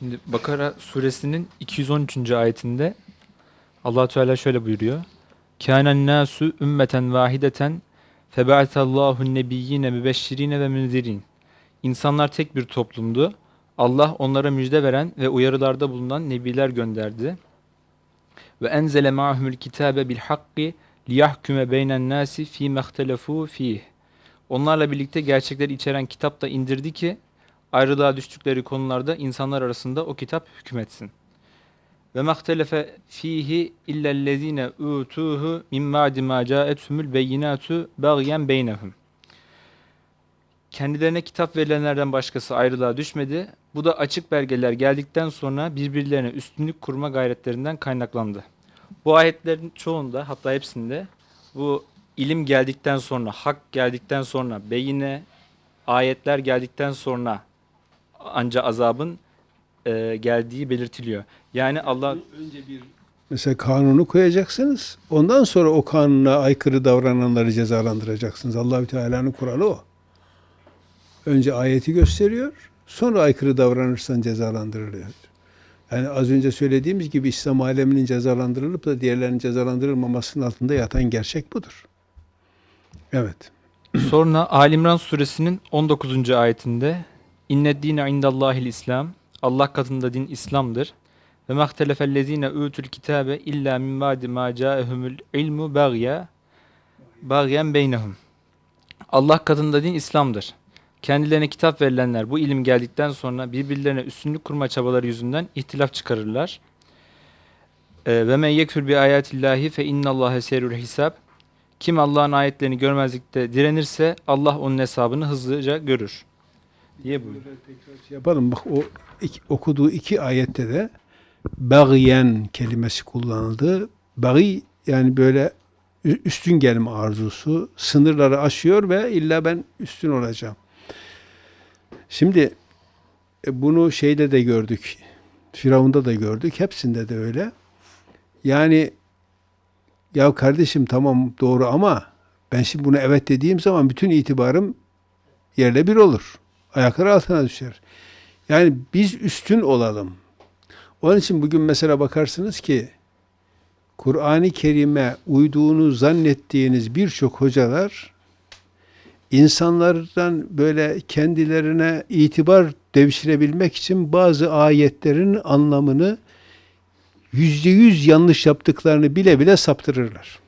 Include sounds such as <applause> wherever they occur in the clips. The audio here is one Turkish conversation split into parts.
Şimdi Bakara suresinin 213. ayetinde Allah Teala şöyle buyuruyor. Kânen nâsü ümmeten vahideten febe'atallahu nebiyyine mübeşşirine ve münzirin. İnsanlar tek bir toplumdu. Allah onlara müjde veren ve uyarılarda bulunan nebiler gönderdi. Ve enzele ma'humul kitabe bil hakki liyahkume beynen nasi fi mehtelefu fih. Onlarla birlikte gerçekleri içeren kitap da indirdi ki ayrılığa düştükleri konularda insanlar arasında o kitap hükmetsin. Ve mahtelefe fihi illellezine utuhu min ba'di ma ca'ethumul beyinatu bagyen beynehum. Kendilerine kitap verilenlerden başkası ayrılığa düşmedi. Bu da açık belgeler geldikten sonra birbirlerine üstünlük kurma gayretlerinden kaynaklandı. Bu ayetlerin çoğunda hatta hepsinde bu ilim geldikten sonra, hak geldikten sonra, beyine, ayetler geldikten sonra anca azabın e, geldiği belirtiliyor. Yani Allah Önce bir mesela kanunu koyacaksınız. Ondan sonra o kanuna aykırı davrananları cezalandıracaksınız. Allahü Teala'nın kuralı o. Önce ayeti gösteriyor. Sonra aykırı davranırsan cezalandırılıyor. Yani az önce söylediğimiz gibi İslam aleminin cezalandırılıp da diğerlerinin cezalandırılmamasının altında yatan gerçek budur. Evet. <clears throat> Sonra Ali İmran suresinin 19. ayetinde İnned dine indallahil İslam Allah katında din İslam'dır. Ve mahtelefellezine utul kitabe illa min ba'di ma ca'ehumul ilmu bagya bagyen beynehum. Allah katında din İslam'dır. Kendilerine kitap verilenler bu ilim geldikten sonra birbirlerine üstünlük kurma çabaları yüzünden ihtilaf çıkarırlar. Ee, Ve men yekfür bi ayatillahi fe innallâhe serul hisab. Kim Allah'ın ayetlerini görmezlikte direnirse Allah onun hesabını hızlıca görür. Diye buyuruyor. Şey yapalım. Bak o iki- okuduğu iki ayette de bagyen kelimesi kullanıldı. Bagi yani böyle üstün gelme arzusu, sınırları aşıyor ve illa ben üstün olacağım. Şimdi e, bunu şeyde de gördük. Firavun'da da gördük. Hepsinde de öyle. Yani ya kardeşim tamam doğru ama ben şimdi buna evet dediğim zaman bütün itibarım yerle bir olur. Ayakları altına düşer. Yani biz üstün olalım. Onun için bugün mesela bakarsınız ki Kur'an-ı Kerim'e uyduğunu zannettiğiniz birçok hocalar insanlardan böyle kendilerine itibar devşirebilmek için bazı ayetlerin anlamını yüzde yüz yanlış yaptıklarını bile bile saptırırlar.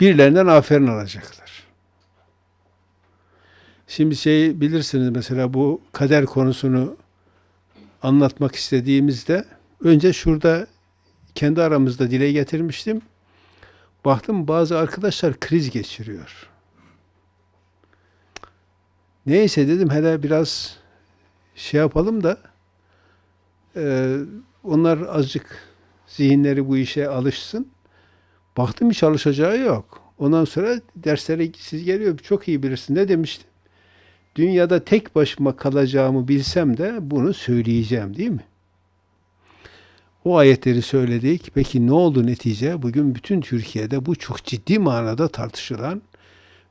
Birilerinden aferin alacaklar. Şimdi şey bilirsiniz mesela bu kader konusunu anlatmak istediğimizde önce şurada kendi aramızda dile getirmiştim. Baktım bazı arkadaşlar kriz geçiriyor. Neyse dedim hele biraz şey yapalım da e, onlar azıcık zihinleri bu işe alışsın. Baktım hiç alışacağı yok. Ondan sonra derslere siz geliyor çok iyi bilirsin. Ne demiştim? Dünyada tek başıma kalacağımı bilsem de bunu söyleyeceğim değil mi? O ayetleri söyledik. Peki ne oldu netice? Bugün bütün Türkiye'de bu çok ciddi manada tartışılan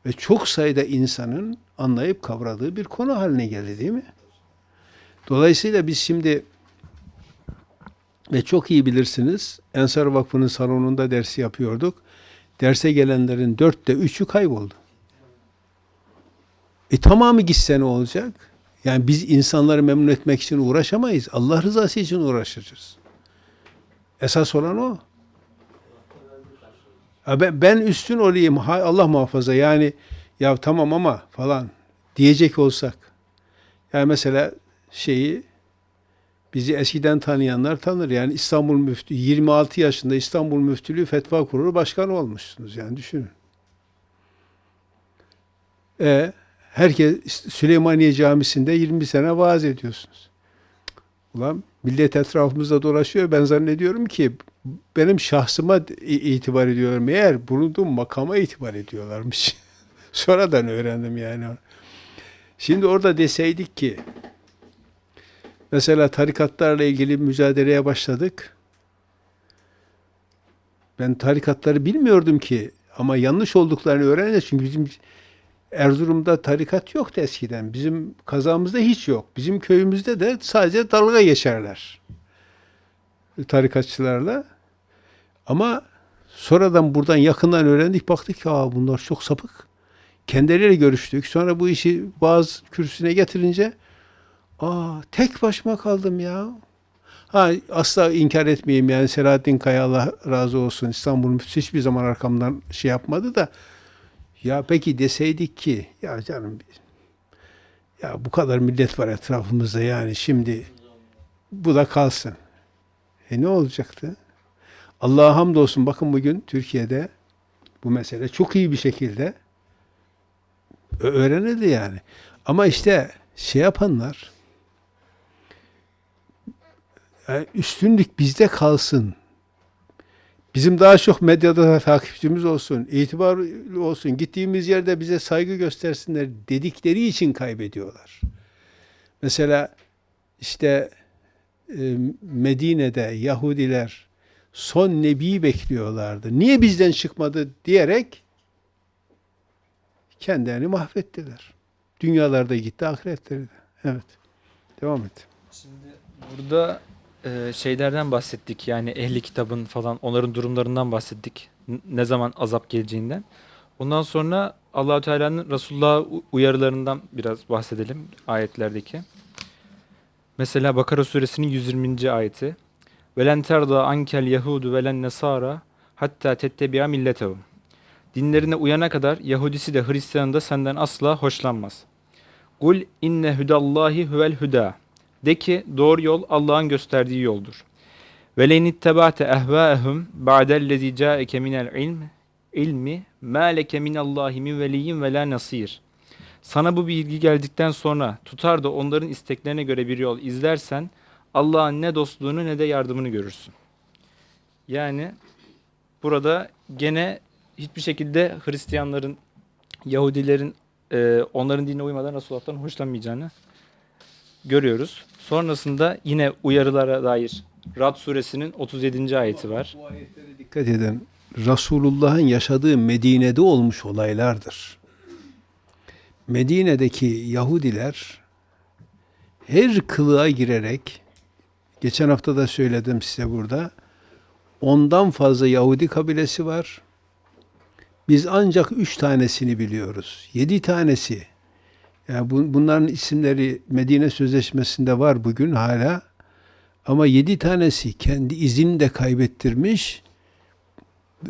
ve çok sayıda insanın anlayıp kavradığı bir konu haline geldi değil mi? Dolayısıyla biz şimdi ve çok iyi bilirsiniz Ensar Vakfı'nın salonunda dersi yapıyorduk. Derse gelenlerin dörtte üçü kayboldu. E tamamı gitse ne olacak? Yani biz insanları memnun etmek için uğraşamayız. Allah rızası için uğraşacağız. Esas olan o. Ben, ben üstün olayım, hay Allah muhafaza yani ya tamam ama falan diyecek olsak. Yani mesela şeyi bizi eskiden tanıyanlar tanır. Yani İstanbul Müftü 26 yaşında İstanbul Müftülüğü Fetva Kurulu Başkanı olmuşsunuz yani düşünün. E herkes Süleymaniye Camisi'nde 20 sene vaaz ediyorsunuz. Ulan millet etrafımızda dolaşıyor. Ben zannediyorum ki benim şahsıma itibar ediyorum. Meğer bulunduğum makama itibar ediyorlarmış. <laughs> Sonradan öğrendim yani. Şimdi orada deseydik ki mesela tarikatlarla ilgili mücadeleye başladık. Ben tarikatları bilmiyordum ki. Ama yanlış olduklarını öğreneceğiz. Çünkü bizim Erzurum'da tarikat yoktu eskiden. Bizim kazamızda hiç yok. Bizim köyümüzde de sadece dalga geçerler. Tarikatçılarla. Ama sonradan buradan yakından öğrendik. Baktık ki Aa, bunlar çok sapık. Kendileriyle görüştük. Sonra bu işi vaaz kürsüsüne getirince aa tek başıma kaldım ya. Ha asla inkar etmeyeyim yani Selahattin Kaya Allah razı olsun İstanbul'un hiçbir zaman arkamdan şey yapmadı da ya peki deseydik ki ya canım ya bu kadar millet var etrafımızda yani şimdi bu da kalsın. E ne olacaktı? Allah'a hamdolsun bakın bugün Türkiye'de bu mesele çok iyi bir şekilde öğrenildi yani. Ama işte şey yapanlar yani üstünlük bizde kalsın. Bizim daha çok medyada da takipçimiz olsun, itibarlı olsun, gittiğimiz yerde bize saygı göstersinler dedikleri için kaybediyorlar. Mesela işte e, Medine'de Yahudiler son nebiyi bekliyorlardı. Niye bizden çıkmadı diyerek kendilerini mahvettiler. Dünyalarda gitti, ahiretleri de. Evet. Devam et. Şimdi burada e, şeylerden bahsettik yani ehli kitabın falan onların durumlarından bahsettik. Ne zaman azap geleceğinden. Ondan sonra Allahü Teala'nın Resulullah'a uyarılarından biraz bahsedelim ayetlerdeki. Mesela Bakara suresinin 120. ayeti. Velen terda ankel yahudu velen nesara hatta tettebi'a milletehum. Dinlerine uyana kadar Yahudisi de Hristiyanı da senden asla hoşlanmaz. Kul inne hudallahi huvel huda. De ki doğru yol Allah'ın gösterdiği yoldur. Ve len ittaba'te ehvâehum ba'dellezî câeke minel ilm ilmi mâ leke minallahi min veliyyin ve lâ nasîr. Sana bu bilgi geldikten sonra tutar da onların isteklerine göre bir yol izlersen Allah'ın ne dostluğunu ne de yardımını görürsün. Yani burada gene hiçbir şekilde Hristiyanların, Yahudilerin e, onların dinine uymadan Resulullah'tan hoşlanmayacağını görüyoruz. Sonrasında yine uyarılara dair Rad suresinin 37. ayeti var. Bu ayetlere dikkat edin. Resulullah'ın yaşadığı Medine'de olmuş olaylardır. Medine'deki Yahudiler her kılığa girerek geçen hafta da söyledim size burada ondan fazla Yahudi kabilesi var. Biz ancak üç tanesini biliyoruz. Yedi tanesi. Yani bu- bunların isimleri Medine Sözleşmesi'nde var bugün hala. Ama yedi tanesi kendi izini de kaybettirmiş.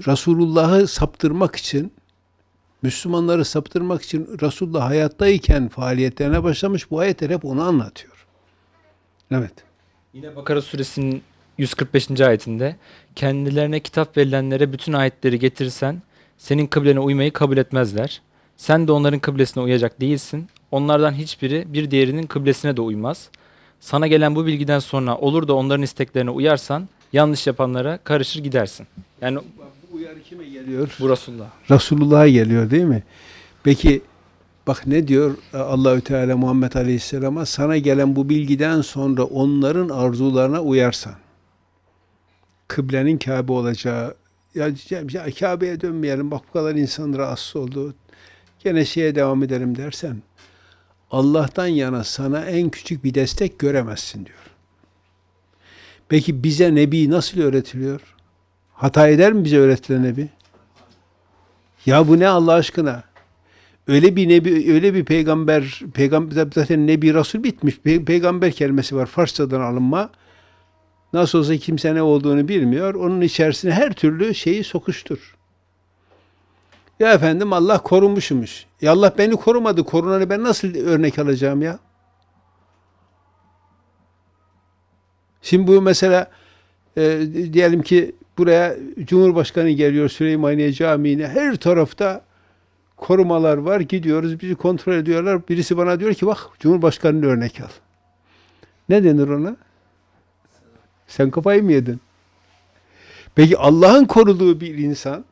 Resulullah'ı saptırmak için, Müslümanları saptırmak için Resulullah hayattayken faaliyetlerine başlamış. Bu ayetler hep onu anlatıyor. Evet. Yine Bakara suresinin 145. ayetinde kendilerine kitap verilenlere bütün ayetleri getirsen senin kıblene uymayı kabul etmezler. Sen de onların kıblesine uyacak değilsin. Onlardan hiçbiri bir diğerinin kıblesine de uymaz. Sana gelen bu bilgiden sonra olur da onların isteklerine uyarsan yanlış yapanlara karışır gidersin. Yani Bu uyarı kime geliyor? bu Resulullah. Resulullah'a geliyor değil mi? Peki bak ne diyor Allahü Teala Muhammed Aleyhisselam'a sana gelen bu bilgiden sonra onların arzularına uyarsan kıblenin Kabe olacağı ya, ya Kabe'ye dönmeyelim bak bu kadar insan rahatsız oldu gene şeye devam edelim dersen Allah'tan yana sana en küçük bir destek göremezsin diyor. Peki bize Nebi nasıl öğretiliyor? Hata eder mi bize öğretilen Nebi? Ya bu ne Allah aşkına? Öyle bir nebi, öyle bir peygamber, peygamber zaten nebi rasul bitmiş. Pe- peygamber kelimesi var Farsçadan alınma. Nasıl olsa kimse ne olduğunu bilmiyor. Onun içerisine her türlü şeyi sokuştur. Ya efendim Allah korumuşmuş. Ya Allah beni korumadı. Korunanı ben nasıl örnek alacağım ya? Şimdi bu mesela e, diyelim ki buraya Cumhurbaşkanı geliyor Süleymaniye Camii'ne. Her tarafta korumalar var. Gidiyoruz bizi kontrol ediyorlar. Birisi bana diyor ki bak Cumhurbaşkanı'nı örnek al. Ne denir ona? Sen kafayı mı yedin? Peki Allah'ın koruduğu bir insan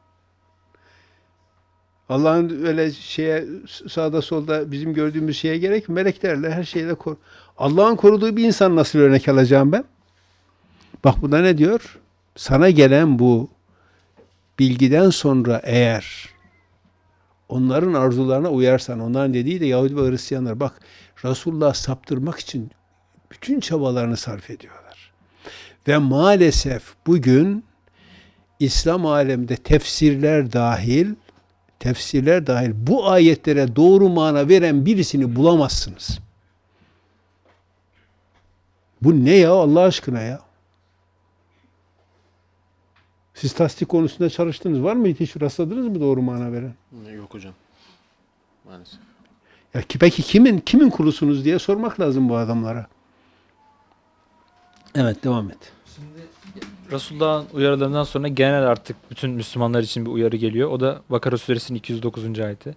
Allah'ın öyle şeye sağda solda bizim gördüğümüz şeye gerek meleklerle her şeyle kor. Allah'ın koruduğu bir insan nasıl örnek alacağım ben? Bak burada ne diyor? Sana gelen bu bilgiden sonra eğer onların arzularına uyarsan, onların dediği de Yahudi ve Hristiyanlar bak Resulullah saptırmak için bütün çabalarını sarf ediyorlar. Ve maalesef bugün İslam alemde tefsirler dahil tefsirler dahil bu ayetlere doğru mana veren birisini bulamazsınız. Bu ne ya Allah aşkına ya? Siz tasdik konusunda çalıştınız. Var mı hiç rastladınız mı doğru mana veren? Yok hocam. Maalesef. Ya ki peki kimin kimin kulusunuz diye sormak lazım bu adamlara. Evet devam et. Resulullah'ın uyarılarından sonra genel artık bütün Müslümanlar için bir uyarı geliyor. O da Bakara suresinin 209. ayeti.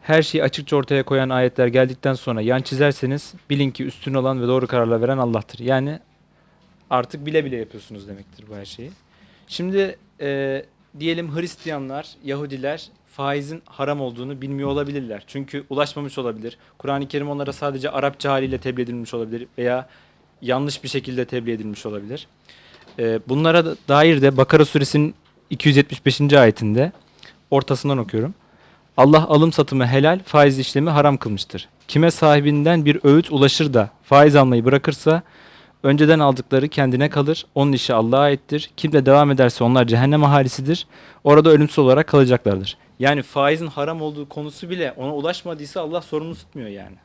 Her şeyi açıkça ortaya koyan ayetler geldikten sonra yan çizerseniz bilin ki üstün olan ve doğru kararlar veren Allah'tır. Yani artık bile bile yapıyorsunuz demektir bu her şeyi. Şimdi e, diyelim Hristiyanlar, Yahudiler faizin haram olduğunu bilmiyor olabilirler. Çünkü ulaşmamış olabilir. Kur'an-ı Kerim onlara sadece Arapça haliyle tebliğ edilmiş olabilir veya yanlış bir şekilde tebliğ edilmiş olabilir. E, bunlara da- dair de Bakara suresinin 275. ayetinde ortasından okuyorum. Allah alım satımı helal, faiz işlemi haram kılmıştır. Kime sahibinden bir öğüt ulaşır da faiz almayı bırakırsa önceden aldıkları kendine kalır. Onun işi Allah'a aittir. Kim de devam ederse onlar cehennem ahalisidir. Orada ölümsüz olarak kalacaklardır. Yani faizin haram olduğu konusu bile ona ulaşmadıysa Allah sorumlu tutmuyor yani.